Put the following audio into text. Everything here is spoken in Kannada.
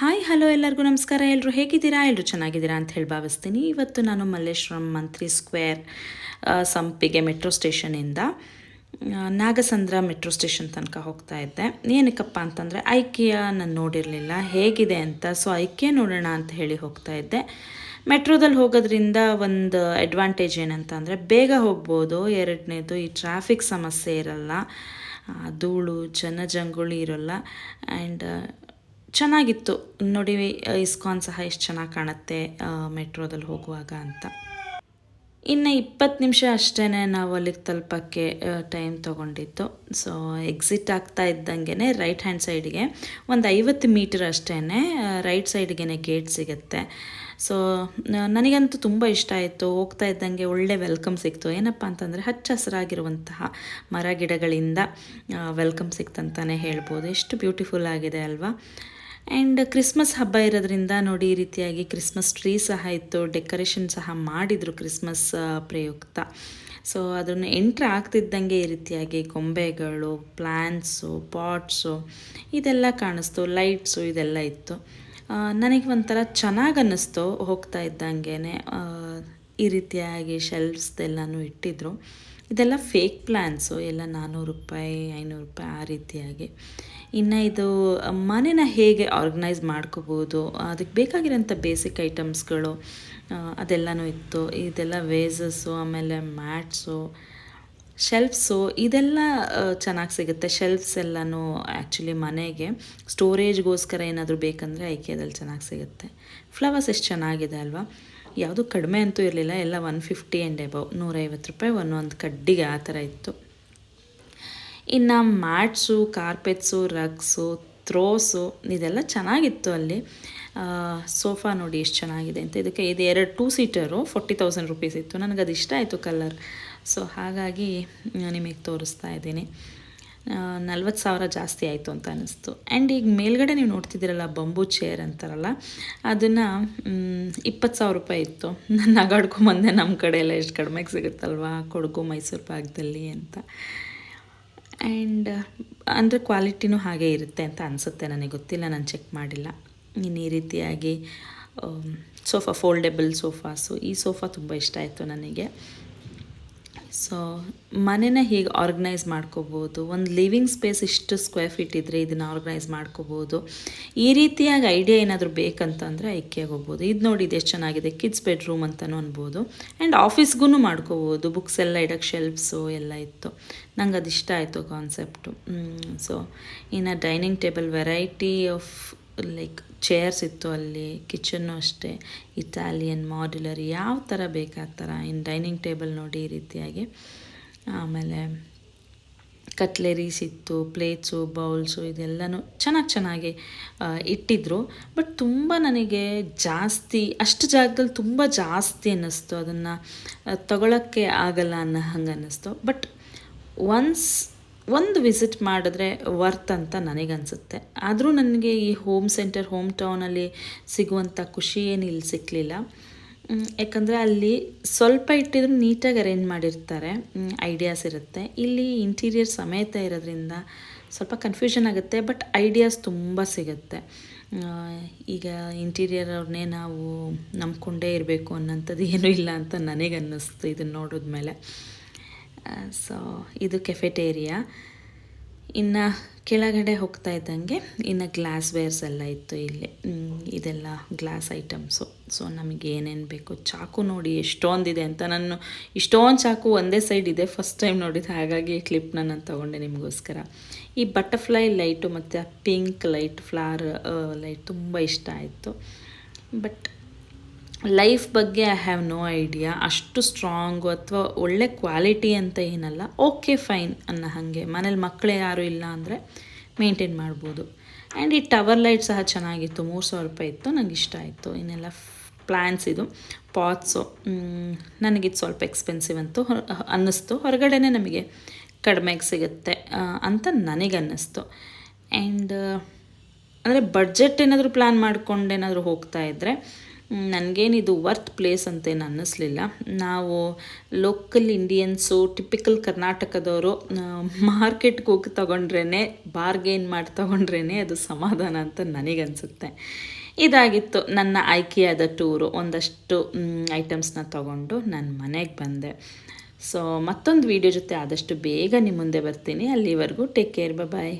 ಹಾಯ್, ಹಲೋ ಎಲ್ಲರಿಗೂ ನಮಸ್ಕಾರ. ಎಲ್ಲರೂ ಹೇಗಿದ್ದೀರಾ? ಎಲ್ಲರೂ ಚೆನ್ನಾಗಿದ್ದೀರಾ ಅಂತ ಹೇಳಿ ಭಾವಿಸ್ತೀನಿ. ಇವತ್ತು ನಾನು ಮಲ್ಲೇಶ್ವರಂ ಮಂತ್ರಿ ಸ್ಕ್ವೇರ್ ಸಂಪಿಗೆ ಮೆಟ್ರೋ ಸ್ಟೇಷನಿಂದ ನಾಗಸಂದ್ರ ಮೆಟ್ರೋ ಸ್ಟೇಷನ್ ತನಕ ಹೋಗ್ತಾ ಇದ್ದೆ. ಏನಕ್ಕಪ್ಪ ಅಂತಂದರೆ ಐಕಿಯ ನಾನು ನೋಡಿರಲಿಲ್ಲ. ಹೇಗಿದೆ ಅಂತ, ಸೊ ಐಕೆ ನೋಡೋಣ ಅಂತ ಹೇಳಿ ಹೋಗ್ತಾ ಇದ್ದೆ. ಮೆಟ್ರೋದಲ್ಲಿ ಹೋಗೋದ್ರಿಂದ ಒಂದು ಅಡ್ವಾಂಟೇಜ್ ಏನಂತ ಅಂದರೆ ಬೇಗ ಹೋಗ್ಬೋದು. ಎರಡನೇದು, ಈ ಟ್ರಾಫಿಕ್ ಸಮಸ್ಯೆ ಇರಲ್ಲ. ಧೂಳು, ಜನಜಂಗುಳಿ ಇರೋಲ್ಲ. ಆ್ಯಂಡ್ ಚೆನ್ನಾಗಿತ್ತು. ನೋಡಿ, ಇಸ್ಕಾನ್ ಸಹ ಎಷ್ಟು ಚೆನ್ನಾಗಿ ಕಾಣುತ್ತೆ ಮೆಟ್ರೋದಲ್ಲಿ ಹೋಗುವಾಗ ಅಂತ. ಇನ್ನು ಇಪ್ಪತ್ತು ನಿಮಿಷ ಅಷ್ಟೇ ನಾವು ಅಲ್ಲಿಗೆ ತಲುಪೋಕ್ಕೆ ಟೈಮ್ ತೊಗೊಂಡಿತ್ತು ಸೊ ಎಕ್ಸಿಟ್ ಆಗ್ತಾ ಇದ್ದಂಗೆ ರೈಟ್ ಹ್ಯಾಂಡ್ ಸೈಡ್ಗೆ ಒಂದು ಐವತ್ತು ಮೀಟರ್ ಅಷ್ಟೇ ರೈಟ್ ಸೈಡ್ಗೆ ಗೇಟ್ ಸಿಗುತ್ತೆ. ಸೊ ನನಗಂತೂ ತುಂಬ ಇಷ್ಟ ಆಯಿತು. ಹೋಗ್ತಾ ಇದ್ದಂಗೆ ಒಳ್ಳೆ ವೆಲ್ಕಮ್ ಸಿಕ್ತು. ಏನಪ್ಪ ಅಂತಂದರೆ ಹಚ್ಚ ಹಸಿರಾಗಿರುವಂತಹ ಮರ ಗಿಡಗಳಿಂದ ವೆಲ್ಕಮ್ ಸಿಕ್ತಂತಾನೆ ಹೇಳ್ಬೋದು. ಎಷ್ಟು ಬ್ಯೂಟಿಫುಲ್ ಆಗಿದೆ ಅಲ್ವಾ? ಆ್ಯಂಡ್ ಕ್ರಿಸ್ಮಸ್ ಹಬ್ಬ ಇರೋದ್ರಿಂದ ನೋಡಿ ಈ ರೀತಿಯಾಗಿ ಕ್ರಿಸ್ಮಸ್ ಟ್ರೀ ಸಹ ಇತ್ತು ಡೆಕೋರೇಷನ್ ಸಹ ಮಾಡಿದರು ಕ್ರಿಸ್ಮಸ್ ಪ್ರಯುಕ್ತ. ಸೊ ಅದನ್ನು ಎಂಟ್ರ್ ಆಗ್ತಿದ್ದಂಗೆ ಈ ರೀತಿಯಾಗಿ ಗೊಂಬೆಗಳು ಪ್ಲ್ಯಾನ್ಸು ಪಾಟ್ಸು ಇದೆಲ್ಲ ಕಾಣಿಸ್ತು ಲೈಟ್ಸು ಇದೆಲ್ಲ ಇತ್ತು. ನನಗೆ ಒಂಥರ ಚೆನ್ನಾಗಿ ಅನ್ನಿಸ್ತು ಹೋಗ್ತಾ ಇದ್ದಂಗೆ ಈ ರೀತಿಯಾಗಿ ಶೆಲ್ಫ್ಸ್ದೆಲ್ಲನೂ ಇಟ್ಟಿದ್ರು. ಇದೆಲ್ಲ ಫೇಕ್ ಪ್ಲ್ಯಾನ್ಸು ಎಲ್ಲ ನಾನ್ನೂರು ರೂಪಾಯಿ, ಐನೂರು ರೂಪಾಯಿ ಆ ರೀತಿಯಾಗಿ. ಇನ್ನು ಇದು, ಮನೇನ ಹೇಗೆ ಆರ್ಗನೈಸ್ ಮಾಡ್ಕೋಬೋದು, ಅದಕ್ಕೆ ಬೇಕಾಗಿರೋಂಥ ಬೇಸಿಕ್ ಐಟಮ್ಸ್ಗಳು ಅದೆಲ್ಲನೂ ಇತ್ತು. ಇದೆಲ್ಲ ವೇಸಸ್ಸು ಆಮೇಲೆ ಮ್ಯಾಟ್ಸು ಶೆಲ್ಫ್ಸು ಇದೆಲ್ಲ ಚೆನ್ನಾಗಿ ಸಿಗುತ್ತೆ. ಶೆಲ್ಫ್ಸ್ ಎಲ್ಲನೂ ಆ್ಯಕ್ಚುಲಿ ಮನೆಗೆ ಸ್ಟೋರೇಜ್ಗೋಸ್ಕರ ಏನಾದರೂ ಬೇಕಂದರೆ ಐಕಿಯಾದಲ್ಲಿ ಚೆನ್ನಾಗಿ ಸಿಗುತ್ತೆ. ಫ್ಲವರ್ಸ್ ಎಷ್ಟು ಚೆನ್ನಾಗಿದೆ ಅಲ್ವಾ? ಯಾವುದು ಕಡಿಮೆ ಅಂತೂ ಇರಲಿಲ್ಲ. ಎಲ್ಲ ಒನ್ ಫಿಫ್ಟಿ ಆ್ಯಂಡ್ ಎಬವ್ ನೂರೈವತ್ತು ರೂಪಾಯಿ ಒಂದೊಂದು ಕಡ್ಡಿಗೆ ಆ ಥರ ಇತ್ತು. ಇನ್ನು ಮ್ಯಾಟ್ಸು, ಕಾರ್ಪೆಟ್ಸು, ರಗ್ಸು, ಥ್ರೋಸು ಇದೆಲ್ಲ ಚೆನ್ನಾಗಿತ್ತು ಅಲ್ಲಿ. ಸೋಫಾ ನೋಡಿ ಎಷ್ಟು ಚೆನ್ನಾಗಿದೆ ಅಂತ. ಇದಕ್ಕೆ ಇದು ಎರಡು two seater forty thousand rupees ಇತ್ತು. ನನಗೆ ಅದು ಇಷ್ಟ ಆಯಿತು ಕಲರ್. ಸೊ ಹಾಗಾಗಿ ನಿಮಗೆ ತೋರಿಸ್ತಾ ಇದ್ದೀನಿ. ನಲ್ವತ್ತು ಸಾವಿರ ಜಾಸ್ತಿ ಆಯಿತು ಅಂತ ಅನ್ನಿಸ್ತು ಆ್ಯಂಡ್ ಈಗ ಮೇಲ್ಗಡೆ ನೀವು ನೋಡ್ತಿದ್ದೀರಲ್ಲ ಬಂಬೂ ಚೇರ್ ಅಂತಾರಲ್ಲ, ಅದನ್ನು ಇಪ್ಪತ್ತು ಸಾವಿರ ರೂಪಾಯಿ ಇತ್ತು. ನಾನು ನಗಾಡ್ಕೊಂಬಂದೆ ನಮ್ಮ ಕಡೆ ಎಲ್ಲ ಎಷ್ಟು ಕಡಿಮೆಗೆ ಸಿಗುತ್ತಲ್ವಾ, ಕೊಡಗು, ಮೈಸೂರು ಭಾಗದಲ್ಲಿ ಅಂತ. ಆ್ಯಂಡ್ ಅಂದರೆ ಕ್ವಾಲಿಟಿನೂ ಹಾಗೆ ಇರುತ್ತೆ ಅಂತ ಅನಿಸುತ್ತೆ ನನಗೆ ಗೊತ್ತಿಲ್ಲ, ನಾನು ಚೆಕ್ ಮಾಡಿಲ್ಲ. ಇನ್ನು ಈ ರೀತಿಯಾಗಿ ಸೋಫಾ ಫೋಲ್ಡೆಬಲ್ ಸೋಫಾಸು ಈ ಸೋಫಾ ತುಂಬ ಇಷ್ಟ ಆಯಿತು ನನಗೆ. ಸೊ ಮನೆನ ಹೀಗೆ ಆರ್ಗನೈಸ್ ಮಾಡ್ಕೋಬೋದು. ಒಂದು ಲಿವಿಂಗ್ ಸ್ಪೇಸ್ ಇಷ್ಟು ಸ್ಕ್ವೇರ್ ಫೀಟ್ ಇದ್ದರೆ ಇದನ್ನು ಆರ್ಗನೈಸ್ ಮಾಡ್ಕೋಬೋದು. ಈ ರೀತಿಯಾಗಿ ಐಡಿಯಾ ಏನಾದರೂ ಬೇಕಂತಂದರೆ ಐಕ್ಯಾಗಿ ಹೋಗ್ಬೋದು. ಇದು ನೋಡಿ ಇದು ಎಷ್ಟು ಚೆನ್ನಾಗಿದೆ ಕಿಡ್ಸ್ ಬೆಡ್ರೂಮ್ ಅಂತಲೂ ಅನ್ಬೋದು. ಆ್ಯಂಡ್ ಆಫೀಸ್ಗೂ ಮಾಡ್ಕೋಬೋದು. ಬುಕ್ಸ್ ಎಲ್ಲ ಇಡೋಕ್ಕೆ ಶೆಲ್ಫ್ಸು ಎಲ್ಲ ಇತ್ತು. ನಂಗೆ ಅದು ಇಷ್ಟ ಆಯಿತು ಕಾನ್ಸೆಪ್ಟು ಸೊ ಇನ್ನು dining table variety of like chairs ಇತ್ತು ಅಲ್ಲಿ ಕಿಚನ್ನು ಅಷ್ಟೇ ಇಟಾಲಿಯನ್ ಮಾಡ್ಯುಲರ್ ಯಾವ ಥರ ಬೇಕು ಆ ಥರ ಇನ್ನು ಡೈನಿಂಗ್ ಟೇಬಲ್ ನೋಡಿ ಈ ರೀತಿಯಾಗಿ. ಆಮೇಲೆ ಕಟ್ಲೆರೀಸ್ ಇತ್ತು ಪ್ಲೇಟ್ಸು ಬೌಲ್ಸು ಇದೆಲ್ಲನೂ ಚೆನ್ನಾಗಿ ಚೆನ್ನಾಗಿ ಇಟ್ಟಿದ್ರು. ಬಟ್ ತುಂಬ ನನಗೆ ಜಾಸ್ತಿ, ಅಷ್ಟು ಜಾಗದಲ್ಲಿ ತುಂಬ ಜಾಸ್ತಿ ಅನ್ನಿಸ್ತು. ಅದನ್ನು ತಗೊಳ್ಳೋಕ್ಕೆ ಆಗಲ್ಲ ಅನ್ನೋ ಹಂಗೆ ಅನ್ನಿಸ್ತು. ಬಟ್ ಒನ್ಸ್ ಒಂದು ವಿಸಿಟ್ ಮಾಡಿದ್ರೆ ವರ್ತ್ ಅಂತ ನನಗನ್ಸುತ್ತೆ. ಆದರೂ ನನಗೆ ಈ ಹೋಮ್ ಸೆಂಟರ್, ಹೋಮ್ ಟೌನಲ್ಲಿ ಸಿಗುವಂಥ ಖುಷಿ ಏನು ಇಲ್ಲಿ ಸಿಕ್ಕಲಿಲ್ಲ ಯಾಕಂದರೆ ಅಲ್ಲಿ ಸ್ವಲ್ಪ ಇಟ್ಟಿದ್ರು ನೀಟಾಗಿ ಅರೇಂಜ್ ಮಾಡಿರ್ತಾರೆ. ಐಡಿಯಾಸ್ ಇರುತ್ತೆ. ಇಲ್ಲಿ ಇಂಟೀರಿಯರ್ ಸಮೇತ ಇರೋದ್ರಿಂದ ಸ್ವಲ್ಪ ಕನ್ಫ್ಯೂಷನ್ ಆಗುತ್ತೆ, ಬಟ್ ಐಡಿಯಾಸ್ ತುಂಬ ಸಿಗುತ್ತೆ. ಈಗ ಇಂಟೀರಿಯರ್ ಅವ್ರನ್ನೇ ನಾವು ನಂಬ್ಕೊಂಡೇ ಇರಬೇಕು ಅನ್ನೋಂಥದ್ದು ಏನೂ ಇಲ್ಲ ಅಂತ ನನಗೆ ಅನ್ನಿಸ್ತು ಇದನ್ನು ನೋಡಿದ್ಮೇಲೆ. ಸೊ ಇದು ಕೆಫೆಟೇರಿಯಾ ಇನ್ನು ಕೆಳಗಡೆ ಹೋಗ್ತಾ ಇದ್ದಂಗೆ ಇನ್ನು ಗ್ಲಾಸ್ ವೇರ್ಸ್ ಎಲ್ಲ ಇತ್ತು ಇಲ್ಲಿ. ಇದೆಲ್ಲ ಗ್ಲಾಸ್ ಐಟಮ್ಸು ಸೊ ನಮಗೆ ಏನೇನು ಬೇಕು? ಚಾಕು ನೋಡಿ ಎಷ್ಟೊಂದಿದೆ ಅಂತ ನಾನು ಇಷ್ಟೊಂದು ಚಾಕು ಒಂದೇ ಸೈಡ್ ಇದೆ. ಫಸ್ಟ್ ಟೈಮ್ ನೋಡಿದ್ದು ಹಾಗಾಗಿ ಕ್ಲಿಪ್ ನಾನು ತೊಗೊಂಡೆ ನಿಮಗೋಸ್ಕರ. ಈ ಬಟರ್ಫ್ಲೈ ಲೈಟು ಮತ್ತು ಪಿಂಕ್ ಲೈಟ್ ಫ್ಲಾರ್ ಲೈಟ್ ತುಂಬ ಇಷ್ಟ ಆಯಿತು. ಬಟ್ ಲೈಫ್ ಬಗ್ಗೆ ಐ ಹ್ಯಾವ್ ನೋ ಐಡಿಯಾ ಅಷ್ಟು ಸ್ಟ್ರಾಂಗು ಅಥವಾ ಒಳ್ಳೆ ಕ್ವಾಲಿಟಿ ಅಂತ ಏನಲ್ಲ. ಓಕೆ ಫೈನ್ ಅನ್ನೋ ಹಾಗೆ. ಮನೇಲಿ ಮಕ್ಕಳು ಯಾರೂ ಇಲ್ಲ ಅಂದರೆ ಮೇಂಟೈನ್ ಮಾಡ್ಬೋದು. ಆ್ಯಂಡ್ ಈ ಟವರ್ ಲೈಟ್ ಸಹ ಚೆನ್ನಾಗಿತ್ತು. ಮೂರು ಸಾವಿರ ರೂಪಾಯಿ ಇತ್ತು. ನನಗೆ ಇಷ್ಟ ಆಯಿತು. ಇನ್ನೆಲ್ಲ ಪ್ಲ್ಯಾನ್ಸ್ ಇದು. ಪಾಟ್ಸು ನನಗಿದು ಸ್ವಲ್ಪ ಎಕ್ಸ್ಪೆನ್ಸಿವ್ ಅಂತೂ ಅನ್ನಿಸ್ತು. ಹೊರಗಡೆನೇ ನಮಗೆ ಕಡಿಮೆಗೆ ಸಿಗುತ್ತೆ ಅಂತ ನನಗೆ ಅನ್ನಿಸ್ತು. ಆ್ಯಂಡ್ ಅಂದರೆ ಬಡ್ಜೆಟ್ ಏನಾದರೂ ಪ್ಲ್ಯಾನ್ ಮಾಡ್ಕೊಂಡು ಏನಾದರೂ ಹೋಗ್ತಾ ಇದ್ದರೆ ನನಗೇನಿದು ವರ್ತ್ ಪ್ಲೇಸ್ ಅಂತೇನು ಅನ್ನಿಸ್ಲಿಲ್ಲ. ನಾವು ಲೋಕಲ್ ಇಂಡಿಯನ್ಸು ಟಿಪಿಕಲ್ ಕರ್ನಾಟಕದವರು ಮಾರ್ಕೆಟ್ಗೆ ಹೋಗಿ ತೊಗೊಂಡ್ರೇ ಬಾರ್ಗೇನ್ ಮಾಡಿ ತೊಗೊಂಡ್ರೇ ಅದು ಸಮಾಧಾನ ಅಂತ ನನಗನ್ಸುತ್ತೆ. ಇದಾಗಿತ್ತು ನನ್ನ ಆಯ್ಕೆಯಾದ ಟೂರು ಒಂದಷ್ಟು ಐಟಮ್ಸ್ನ ತಗೊಂಡು ನಾನು ಮನೆಗೆ ಬಂದೆ. ಸೊ ಮತ್ತೊಂದು ವೀಡಿಯೋ ಜೊತೆ ಆದಷ್ಟು ಬೇಗ ನಿಮ್ಮ ಮುಂದೆ ಬರ್ತೀನಿ. ಅಲ್ಲಿವರೆಗೂ ಟೇಕ್ ಕೇರ್ ಬಾಯ್